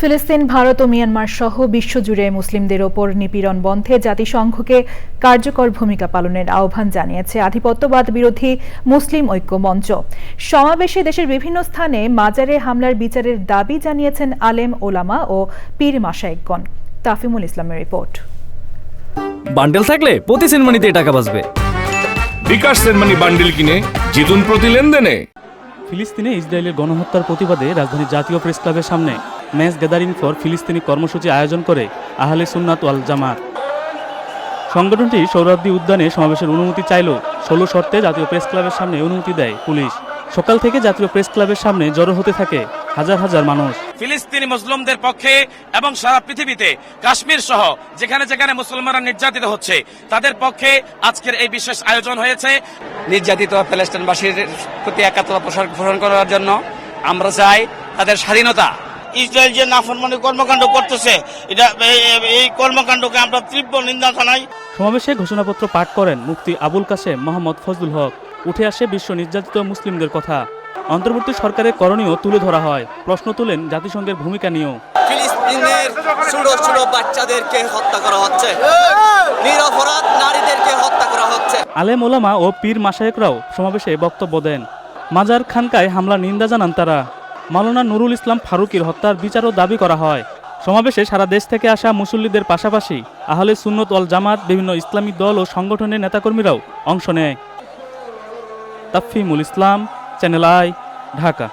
ফিলিস্তিন ভারত ও মিয়ানমার সহ বিশ্বজুড়ে মুসলিমদের ওপর নিপীড়ন বন্ধে জাতিসংঘকে কার্যকর ভূমিকা পালনের আহ্বান জানিয়েছে আধিপত্যবাদ বিরোধী মুসলিম ঐক্য মঞ্চ। সমাবেশে দেশের বিভিন্ন স্থানে মাজারে হামলার বিচারের দাবি জানিয়েছেন আলেম ওলামা ও পীর মাসায়েকগণ তাফিমুল ইসলামের রিপোর্ট। বান্ডেল থাকলে প্রতি সেনমানিতে টাকা বাঁচবে। বিকাশ সেনমানি বান্ডিল কিনে জিতুন প্রতি লেনদেনে। ফিলিস্তিনে ইসরায়েলের গণহত্যার প্রতিবাদে রাজধানীর জাতীয় প্রেস ক্লাবের সামনে ম্যাচ গ্যাদারিং ফর ফিলিস্তিনি কর্মসূচি আয়োজন করে আহলে সুন্নাত ওয়াল জামাত। সংগঠনটি সৌরাব্দী উদ্যানে সমাবেশের অনুমতি চাইলেও ষোলো শর্তে জাতীয় প্রেস ক্লাবের সামনে অনুমতি দেয় পুলিশ। সকাল থেকে জাতীয় প্রেস ক্লাবের সামনে জড়ো হতে থাকে হাজার হাজার মানুষ। ফিলিস্তিনি মুসলিমদের পক্ষে এবং সারা পৃথিবীতে কাশ্মীর সহ যেখানে যেখানে মুসলমানরা নির্যাতিত হচ্ছে তাদের পক্ষে আজকের এই বিশেষ আয়োজন হয়েছে। নির্যাতিত প্যালেস্টাইনবাসীর প্রতি একাত্মতা প্রসার পোষণ করার জন্য আমরা চাই তাদের স্বাধীনতা ইসরায়েল যে নাফরমানি কর্মকাণ্ড করতেছে এটা এই- কর্মকাণ্ডকে আমরা তীব্র নিন্দা জানাই। সমাবেশে ঘোষণাপত্র পাঠ করেন মুফতি আবুল কাসেম মোহাম্মদ ফজলুল হক। উঠে আসে বিশ্ব নির্যাতিত মুসলিমদের কথা। অন্তর্বর্তী সরকারের করণীয় তুলে ধরা হয়। প্রশ্ন তুলেন জাতিসংঘের ভূমিকা নিয়েও। ফিলিস্তিনের ছোট ছোট বাচ্চাদেরকে হত্যা করা হচ্ছে। নিরপরাধ নারীদেরকে হত্যা করা হচ্ছে। আলেম ওলামা ও পীর মাসায়েকরাও সমাবেশে বক্তব্য দেন। মাজার খানকায় হামলার নিন্দা জানান তারা। মাওলানা নুরুল ইসলাম ফারুকির হত্যার বিচারও দাবি করা হয়। সমাবেশে সারা দেশ থেকে আসা মুসল্লিদের পাশাপাশি আহলে সুন্নত অল জামাত, বিভিন্ন ইসলামী দল ও সংগঠনের নেতাকর্মীরাও অংশ নেয়। Tafimul Islam, Channel I, Dhaka.